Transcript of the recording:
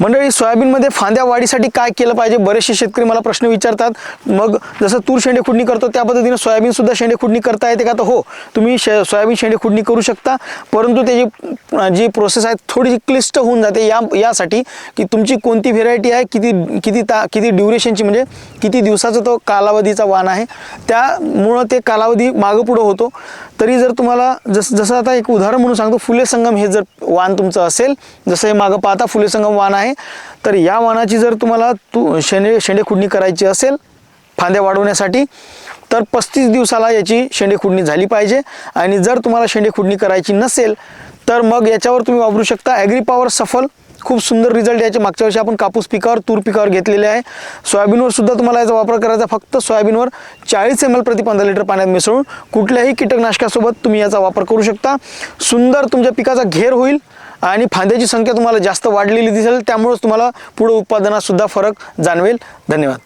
मंडळी सोयाबीनमध्ये फांद्या वाढीसाठी काय केलं पाहिजे? बरेचसे शेतकरी मला प्रश्न विचारतात. मग जसं तूर शेंडे खुडणी करतो त्या पद्धतीने सोयाबीनसुद्धा शेंडे खुडणी करता येते का? तर हो तुम्ही शे सोयाबीन शेंडे खुडणी करू शकता. परंतु त्याची जी प्रोसेस आहे थोडीशी क्लिष्ट होऊन जाते. या यासाठी की तुमची कोणती व्हेरायटी आहे किती किती ता किती ड्युरेशनची म्हणजे किती दिवसाचा तो कालावधीचा वाण आहे. त्यामुळं ते कालावधी मागं पुढं होतो. तरी जर तुम्हाला जस जसं आता एक उदाहरण म्हणून सांगतो फुले संगम हे जर वाण तुमचं असेल जसं हे मागं पाहता फुले संगम वाण आहे तर या वाणाची जर तुम्हाला तू शेंडे शेंडे खुडणी करायची असेल फांद्या वाढवण्यासाठी तर पस्तीस दिवसाला याची शेंडे खुडणी झाली पाहिजे. आणि जर तुम्हाला शेंडे खुडणी करायची नसेल तर मग याच्यावर तुम्ही वापरू शकता ॲग्री पॉवर सफल खूप सुंदर रिझल्ट याचे. मागच्या वर्षी आपण कापूस पिकावर तूर पिकावर घेतलेले आहे. सोयाबीनवर सुद्धा तुम्हाला याचा वापर करायचा फक्त सोयाबीनवर चाळीस एम एल प्रति पंधरा लिटर पाण्यात मिसळून कुठल्याही कीटकनाशकासोबत तुम्ही याचा वापर करू शकता. सुंदर तुमच्या पिकाचा घेर होईल. आणि फांद्याची संख्या तुम्हाला जास्त वाढलेली दिसेल त्यामुळेच तुम्हाला पुढे उत्पादनात सुद्धा फरक जाणवेल. धन्यवाद.